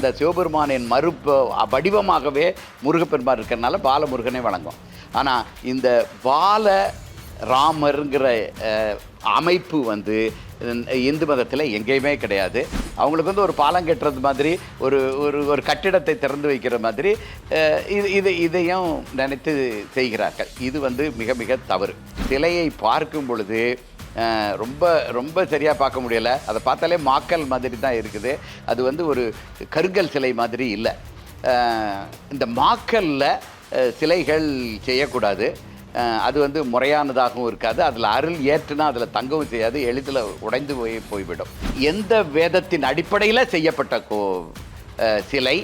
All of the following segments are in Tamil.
இந்த சிவபெருமானின் மறு வடிவமாகவே முருகப்பெருமான் இருக்கிறனால பாலமுருகனை வழங்கும் ஆனால் இந்த பால ராமருங்கிற அமைப்பு வந்து இந்து மதத்தில் எங்கேயுமே கிடையாது. அவங்களுக்கு வந்து ஒரு பாலம் கட்டுறது மாதிரி ஒரு ஒரு ஒரு கட்டிடத்தை திறந்து வைக்கிற மாதிரி இது இது இதையும் நினைத்து செய்கிறார்கள். இது வந்து மிக மிக தவறு. சிலையை பார்க்கும் பொழுது ரொம்ப ரொம்ப சரியாக பார்க்க முடியலை. அதை பார்த்தாலே மாக்கல் மாதிரி தான் இருக்குது. அது வந்து ஒரு கருங்கல் சிலை மாதிரி இல்லை. இந்த மாக்கல்ல சிலைகள் செய்யக்கூடாது. அது வந்து முறையானதாகவும் இருக்காது. அதில் அருள் ஏற்றுனா அதில் தங்கவும் செய்யாது. எளிதில் உடைந்து போய் போய்விடும். எந்த வேதத்தின் அடிப்படையில் செய்யப்பட்ட கோ சிலை?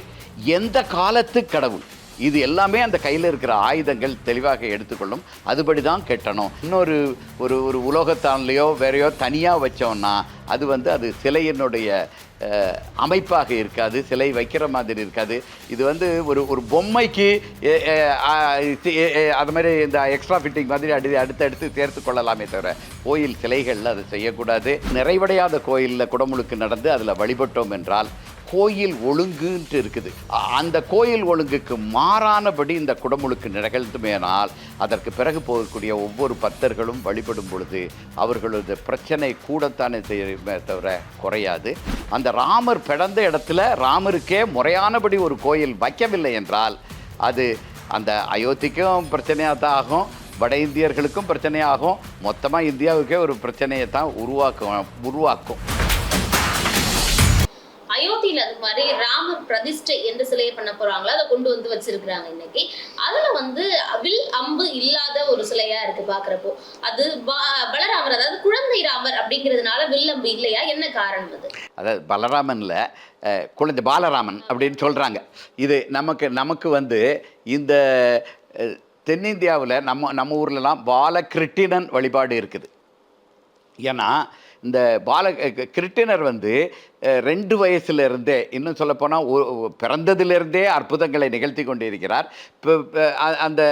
எந்த காலத்து கடவுள்? இது எல்லாமே அந்த கையில் இருக்கிற ஆயுதங்கள் தெளிவாக எடுத்துக்கொள்ளும். அதுபடி தான் கெட்டணும். இன்னொரு ஒரு ஒரு உலோகத்தான்லேயோ வேறையோ தனியாக வச்சோம்னா அது வந்து அது சிலையினுடைய அமைப்பாக இருக்காது. சிலை வைக்கிற மாதிரி இருக்காது. இது வந்து ஒரு ஒரு பொம்மைக்கு அது மாதிரி இந்த எக்ஸ்ட்ரா ஃபிட்டிங் மாதிரி அடி அடுத்தடுத்து சேர்த்து கொள்ளலாமே தவிர கோயில் சிலைகளில் அதை செய்யக்கூடாது. நிறைவடையாத கோயிலில் குடமுழுக்கு நடந்து அதில் வழிபட்டோம் என்றால் கோயில் ஒழுங்குன்ட்டு இருக்குது. அந்த கோயில் ஒழுங்குக்கு மாறானபடி இந்த குடமுழுக்கு நிகழ்த்துமேனால் அதற்கு பிறகு போகக்கூடிய ஒவ்வொரு பக்தர்களும் வழிபடும் பொழுது அவர்களது பிரச்சனை கூடத்தானே செய்யுமே தவிர குறையாது. அந்த ராமர் பிறந்த இடத்துல ராமருக்கே முறையானபடி ஒரு கோயில் வைக்கவில்லை என்றால் அது அந்த அயோத்திக்கும் பிரச்சனையாக தான் ஆகும் வட இந்தியர்களுக்கும் பிரச்சனையாகும் மொத்தமாக இந்தியாவுக்கே ஒரு பிரச்சனையை தான் உருவாக்கும் உருவாக்கும். அயோத்தியில அது மாதிரி ராமர் பிரதிஷ்டை எந்த சிலையை பண்ண போறாங்களோ அதை கொண்டு வந்து வச்சிருக்கிறாங்க இன்னைக்கு. அதுல வந்து வில் அம்பு இல்லாத ஒரு சிலையா இருக்கு பாக்குறப்போ. அது பலராமர் அதாவது குழந்தை ராமர் அப்படிங்கிறதுனால வில் அம்பு இல்லையா? என்ன காரணம் அது? அதாவது பலராமன்ல குழந்தை பாலராமன் அப்படின்னு சொல்கிறாங்க இது நமக்கு நமக்கு வந்து இந்த தென்னிந்தியாவில் நம்ம நம்ம ஊர்லலாம் பாலகிருட்டிணன் வழிபாடு இருக்குது. ஏன்னா இந்த பால கிருட்டினர் வந்து ரெண்டு வயசுலேருந்தே இன்னும் சொல்லப்போனால் பிறந்ததிலிருந்தே அற்புதங்களை நிகழ்த்தி கொண்டிருக்கிறார். இப்போ அந்த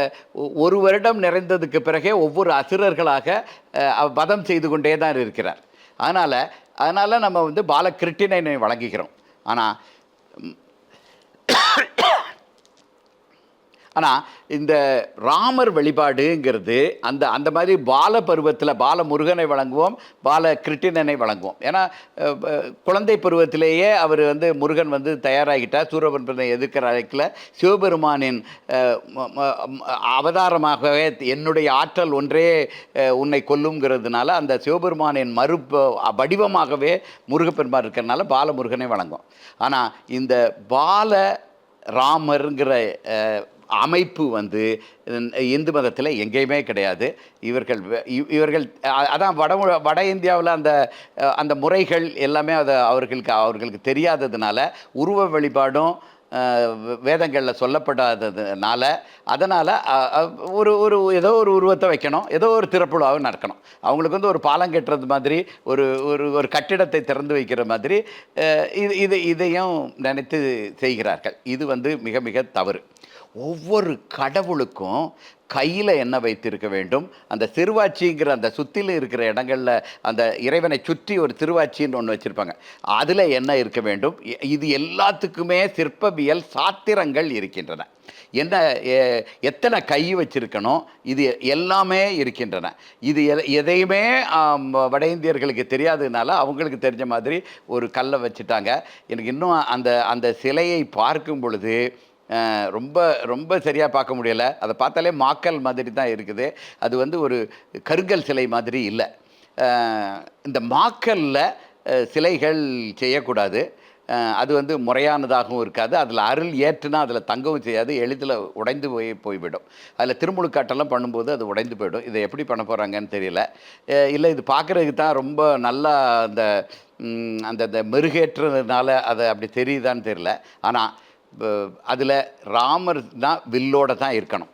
ஒரு வருடம் நிறைந்ததுக்கு பிறகே ஒவ்வொரு அசுரர்களாக வதம் செய்து கொண்டே தான் இருக்கிறார். அதனால் அதனால் நம்ம வந்து பால கிருட்டினை வழங்குகிறோம் ஆனால் ஆனால் இந்த ராமர் வழிபாடுங்கிறது அந்த அந்த மாதிரி பால பருவத்தில் பால முருகனை வழங்குவோம் பால கிருட்டிணனை வழங்குவோம். ஏன்னா குழந்தை பருவத்திலேயே அவர் வந்து முருகன் வந்து தயாராகிட்டார். சூரபன்மனை எதிர்க்கிற அழைக்கில் சிவபெருமானின் அவதாரமாகவே என்னுடைய ஆற்றல் ஒன்றே உன்னை கொல்லுங்கிறதுனால அந்த சிவபெருமானின் மறு வடிவமாகவே முருகப்பெருமான் இருக்கிறனால பால முருகனை வழங்கும் ஆனால் இந்த பால ராமருங்கிற அமைப்பு வந்து இந்து மதத்தில் எங்கேயுமே கிடையாது. இவர்கள் இவர்கள் அதான் வட வட இந்தியாவில் அந்த அந்த முறைகள் எல்லாமே அதை அவர்களுக்கு அவர்களுக்கு தெரியாததுனால உருவ வழிபாடும் வேதங்களில் சொல்லப்படாததுனால அதனால் ஒரு ஒரு ஏதோ ஒரு உருவத்தை வைக்கணும் ஏதோ ஒரு திருப்புழாவை நடக்கணும். அவங்களுக்கு வந்து ஒரு பாலம் கட்டுறது மாதிரி ஒரு ஒரு ஒரு கட்டிடத்தை திறந்து வைக்கிற மாதிரி இது இது இதையும் நினைத்து செய்கிறார்கள். இது வந்து மிக மிக தவறு. ஒவ்வொரு கடவுளுக்கும் கையில் என்ன வைத்திருக்க வேண்டும்? அந்த திருவாட்சிங்கிற அந்த சுற்றிலும் இருக்கிற இடங்களில் அந்த இறைவனை சுற்றி ஒரு திருவாட்சின்னு ஒன்று வச்சுருப்பாங்க. அதில் என்ன இருக்க வேண்டும்? இது எல்லாத்துக்குமே சிற்பவியல் சாத்திரங்கள் இருக்கின்றன. என்ன எத்தனை கை வச்சுருக்கணும்? இது எல்லாமே இருக்கின்றன. இது எதையுமே வட இந்தியர்களுக்கு தெரியாததுனால அவங்களுக்கு தெரிஞ்ச மாதிரி ஒரு கல்லை வச்சுட்டாங்க. எனக்கு இன்னும் அந்த அந்த சிலையை பார்க்கும் பொழுது ரொம்ப ரொம்ப சரியாக பார்க்க முடியலை. அதை பார்த்தாலே மாக்கல் மாதிரி தான் இருக்குது. அது வந்து ஒரு கருங்கல் சிலை மாதிரி இல்லை. இந்த மாக்கல்ல சிலைகள் செய்யக்கூடாது. அது வந்து முறையானதாகவும் இருக்காது. அதில் அருள் ஏற்றுனா அதில் தங்கவும் செய்யாது. எளிதில் உடைந்து போய் போய்விடும். அதில் திருமுழுக்காட்டெல்லாம் பண்ணும்போது அது உடைந்து போயிடும். இதை எப்படி பண்ண போகிறாங்கன்னு தெரியல. இல்லை இது பார்க்குறதுக்கு தான் ரொம்ப நல்லா அந்த அந்த மெருகேற்றுறதுனால மெருகேற்றதுனால அது அப்படி தெரியுதான்னு தெரியல. ஆனால் அதில் ராமர் தான் வில்லோட தான் இருக்கணும்.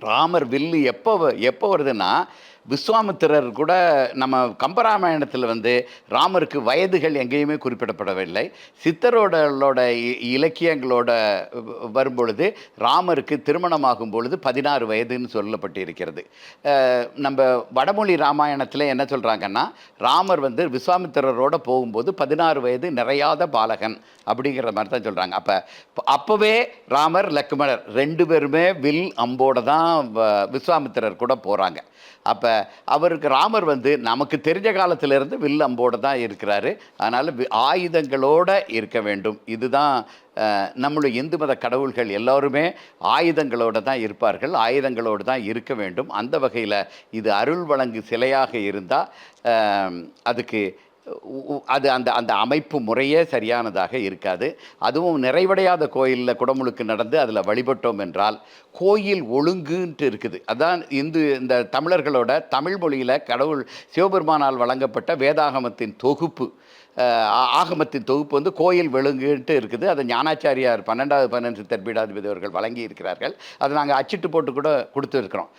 ராமர் வில்லு எப்போ வ- எப்போ வருதுன்னா விஸ்வாமித்திரர் கூட நம்ம கம்பராமாயணத்தில் வந்து ராமருக்கு வயதுகள் எங்கேயுமே குறிப்பிடப்படவில்லை. சித்தரோட இ- இலக்கியங்களோட வரும்பொழுது ராமருக்கு திருமணமாகும் பொழுது பதினாறு வயதுன்னு சொல்லப்பட்டு இருக்கிறது நம்ம வடமொழி ராமாயணத்தில் என்ன சொல்கிறாங்கன்னா ராமர் வந்து விஸ்வாமித்திரரோட போகும்போது பதினாறு வயது நிறையாத பாலகன் அப்படிங்கிற மாதிரி தான் சொல்கிறாங்க அப்போ அப்போவே ராமர் லக்ஷ்மணர் ரெண்டு பேருமே வில் அம்போட தான் வ- விஸ்வாமித்திரர் கூட போகிறாங்க அப்போ அவருக்கு ராமர் வந்து நமக்கு தெரிஞ்ச காலத்திலிருந்து வில் அம்போடு தான் இருக்கிறாரு. அதனால் வி- ஆயுதங்களோட இருக்க வேண்டும். இதுதான் நம்மளுடைய இந்து மத கடவுள்கள் எல்லோருமே ஆயுதங்களோடு தான் இருப்பார்கள். ஆயுதங்களோடு தான் இருக்க வேண்டும். அந்த வகையில் இது அருள் வழங்கு சிலையாக இருந்தால் அதுக்கு அது அந்த அந்த அமைப்பு முறையே சரியானதாக இருக்காது. அதுவும் நிறைவடையாத கோயிலில் குடமுழுக்கு நடந்து அதில் வழிபட்டோம் என்றால் கோயில் ஒழுங்குன்ட்டு இருக்குது. அதான் இந்து இந்த தமிழர்களோட தமிழ் மொழியில் கடவுள் சிவபெருமானால் வழங்கப்பட்ட வேதாகமத்தின் தொகுப்பு. ஆகமத்தின் தொகுப்பு வந்து கோயில் விழுங்குன்ட்டு இருக்குது. அதை ஞானாச்சாரியார் பன்னெண்டாவது பன்னெண்டு தெற்பீடாதிபதி அவர்கள் வழங்கி இருக்கிறார்கள் அதை நாங்கள் அச்சிட்டு போட்டு கூட கொடுத்துருக்குறோம்.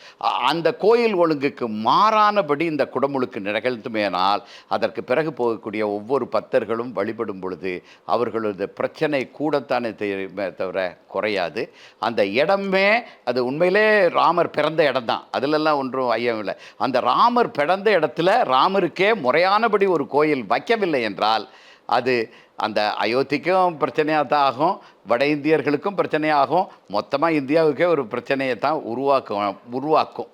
அந்த கோயில் ஒழுங்குக்கு மாறானபடி இந்த குடமுழுக்கு நிகழ்த்துமேனால் அதற்கு பிறகு போகக்கூடிய ஒவ்வொரு பக்தர்களும் வழிபடும் பொழுது அவர்களது பிரச்சனை கூடத்தானே தெரியுமே தவிர குறையாது. அந்த இடமே அது உண்மையிலே ராமர் பிறந்த இடம் தான் அதிலெல்லாம் ஒன்றும் ஐயம் இல்லை. அந்த ராமர் பிறந்த இடத்துல ராமருக்கே முறையானபடி ஒரு கோயில் வைக்கவில்லை என்றால் அது அந்த அயோத்திக்கும் பிரச்சனையாக தான் ஆகும் வட இந்தியர்களுக்கும் பிரச்சனையாகும் மொத்தமாக இந்தியாவுக்கே ஒரு பிரச்சனையை தான் உருவாக்கும். உருவாக்கும்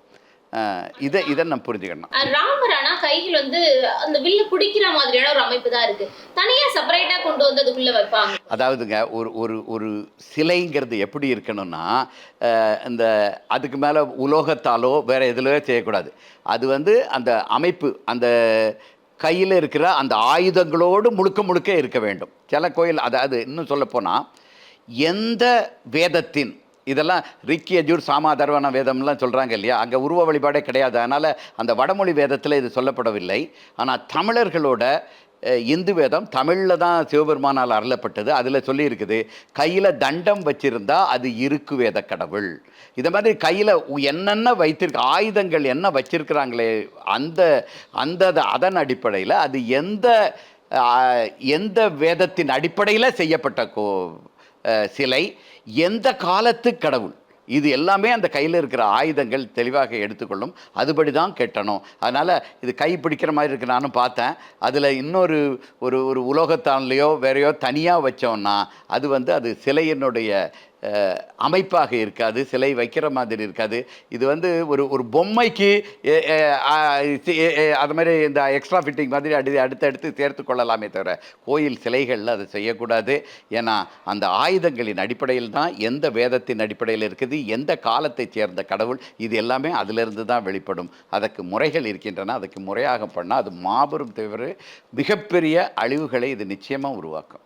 இதை இதை நம்ம புரிஞ்சுக்கணும். ராமர் ஆனா கையில் வந்து அந்த வில்லு பிடிக்கிற மாதிரியான ஒரு அமைப்பு தான் இருக்கு. தனியா செப்பரேட்டா கொண்டு வந்து அதுக்குள்ள வைப்பாங்க. அதாவதுங்க ஒரு ஒரு ஒரு சிலைங்கிறது எப்படி இருக்கணும்னா இந்த அதுக்கு மேலே உலோகத்தாலோ வேறு எதுலையோ செய்யக்கூடாது. அது வந்து அந்த அமைப்பு அந்த கையில் இருக்கிற அந்த ஆயுதங்களோடு முழுக்க முழுக்க இருக்க வேண்டும். சில கோயில் அதாவது இன்னும் சொல்லப்போனால் எந்த வேதத்தின் இதெல்லாம் ரிக்கி அஜூர் சாமா தர்வன வேதம்லாம் சொல்கிறாங்க இல்லையா? அங்கே உருவ வழிபாடே கிடையாது. அதனால் அந்த வடமொழி வேதத்தில் இது சொல்லப்படவில்லை. ஆனால் தமிழர்களோட இந்து வேதம் தமிழில் தான் சிவபெருமானால் அருளப்பட்டது. அதில் சொல்லியிருக்குது கையில் தண்டம் வச்சிருந்தா அது இருக்கு வேத கடவுள். இதை மாதிரி கையில் என்னென்ன வைத்திருக்க ஆயுதங்கள் என்ன வச்சிருக்கிறாங்களே அந்த அந்த அதன் அடிப்படையில் அது எந்த எந்த வேதத்தின் அடிப்படையில் செய்யப்பட்ட கோ சிலை எந்த காலத்து கடவுள். இது எல்லாமே அந்த கையில் இருக்கிற ஆயுதங்கள் தெளிவாக எடுத்துக்கொள்ளும். அதுபடி தான் கெட்டணும். அதனால் இது கை பிடிக்கிற மாதிரி இருக்கு. நானும் பார்த்தேன். அதில் இன்னொரு ஒரு ஒரு உலோகத்தான்லேயோ வேறையோ தனியாக வச்சோம்னா அது வந்து அது சிலையினுடைய அமைப்பாக இருக்காது சிலை வைக்கிற மாதிரி இருக்காது. இது வந்து ஒரு ஒரு பொம்மைக்கு அது மாதிரி இந்த எக்ஸ்ட்ரா ஃபிட்டிங் மாதிரி அடி அடுத்தடுத்து சேர்த்து கொள்ளலாமே தவிர கோயில் சிலைகளில் அதை செய்யக்கூடாது. ஏன்னா அந்த ஆயுதங்களின் அடிப்படையில் தான் எந்த வேதத்தின் அடிப்படையில் இருக்குது எந்த காலத்தைச் சேர்ந்த கடவுள் இது எல்லாமே அதிலிருந்து தான் வெளிப்படும். அதற்கு முறைகள் இருக்கின்றன அதுக்கு முறையாக பண்ணால் அது மாபெரும் தவிர மிகப்பெரிய அழிவுகளை இது நிச்சயமாக உருவாக்கும்.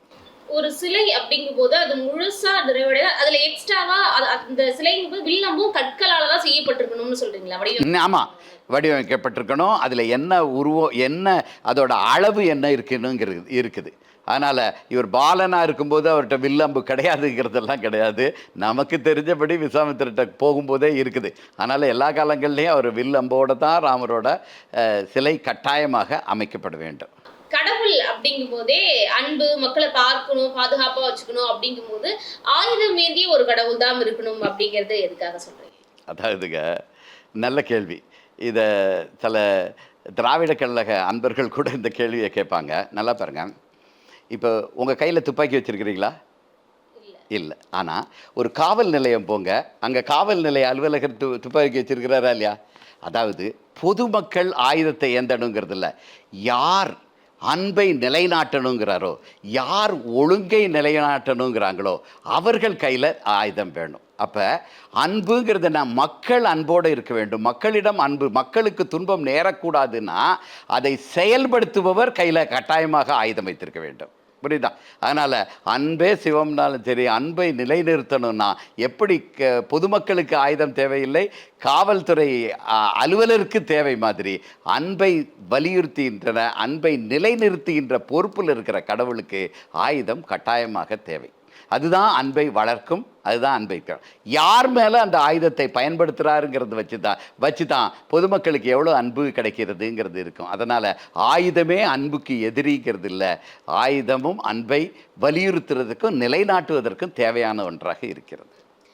ஒரு சிலை அப்படிங்கும் போது அது முழுசா நிறைவடைய அதுல எக்ஸ்ட்ராவா அந்த சிலைங்கும் போது வில்லம்பும் கற்களால தான் செய்யப்பட்டிருக்கணும்னு சொல்றீங்களா? வடிவம். ஆமாம் வடிவமைக்கப்பட்டிருக்கணும். அதில் என்ன உருவம் என்ன அதோட அளவு என்ன இருக்குன்னுங்கிறது இருக்குது. அதனால் இவர் பாலனாக இருக்கும்போது அவர்கிட்ட வில்லம்பு கிடையாதுங்கிறதெல்லாம் கிடையாது. நமக்கு தெரிஞ்சபடி விஸ்வாமித்திரட்ட போகும்போதே இருக்குது. அதனால் எல்லா காலங்கள்லேயும் அவர் வில்லம்போட தான் ராமரோட சிலை கட்டாயமாக அமைக்கப்பட வேண்டும். கடவுள் அப்படிங்கும் போதே அன்பு மக்களை பார்க்கணும் பாதுகாப்பா வச்சுக்கணும் அப்படிங்கும் போது ஆயுதம் ஏந்திய ஒரு கடவுள் தான் இருக்கணும் அப்படிங்கறது எதுக்காக சொல்றீங்க? அதாவதுங்க நல்ல கேள்வி. இதை சில திராவிட கழக அன்பர்கள் கூட இந்த கேள்வியை கேட்பாங்க. நல்லா பாருங்க. இப்போ உங்கள் கையில் துப்பாக்கி வச்சுருக்கிறீங்களா? இல்ல. இல்லை. ஆனால் ஒரு காவல் நிலையம் போங்க. அங்கே காவல் நிலைய அலுவலகர் து துப்பாக்கி வச்சிருக்கிறாரா இல்லையா? அதாவது பொதுமக்கள் ஆயுதத்தை ஏந்தணுங்கிறது இல்லை. யார் அன்பை நிலைநாட்டணுங்கிறாரோ யார் ஒழுங்கை நிலைநாட்டணுங்கிறாங்களோ அவர்கள் கையில் ஆயுதம் வேணும். அப்போ அன்புங்கிறது நான் மக்கள் அன்போடு இருக்க வேண்டும். மக்களிடம் அன்பு மக்களுக்கு துன்பம் நேரக்கூடாதுன்னா அதை செயல்படுத்துபவர் கையில் கட்டாயமாக ஆயுதம் வைத்திருக்க வேண்டும். புரியுதா? அதனால் அன்பே சிவம்னாலும் சரி அன்பை நிலைநிறுத்தணும்னா எப்படி க- பொதுமக்களுக்கு ஆயுதம் தேவையில்லை காவல்துறை அ, அலுவலருக்கு தேவை மாதிரி அன்பை வலியுறுத்துகின்றன அன்பை நிலைநிறுத்துகின்ற பொறுப்பில் இருக்கிற கடவுளுக்கு ஆயுதம் கட்டாயமாக தேவை. அதுதான் அன்பை வளர்க்கும் அதுதான் அன்பை பெறும் யார் மேலே அந்த ஆயுதத்தை பயன்படுத்துகிறாருங்கிறத வச்சு தான் வச்சு தான் பொதுமக்களுக்கு எவ்வளோ அன்பு கிடைக்கிறதுங்கிறது இருக்கும். அதனால் ஆயுதமே அன்புக்கு எதிரிங்கிறது இல்லை. ஆயுதமும் அன்பை வலியுறுத்துறதுக்கும் நிலைநாட்டுவதற்கும் தேவையான ஒன்றாக இருக்கிறது.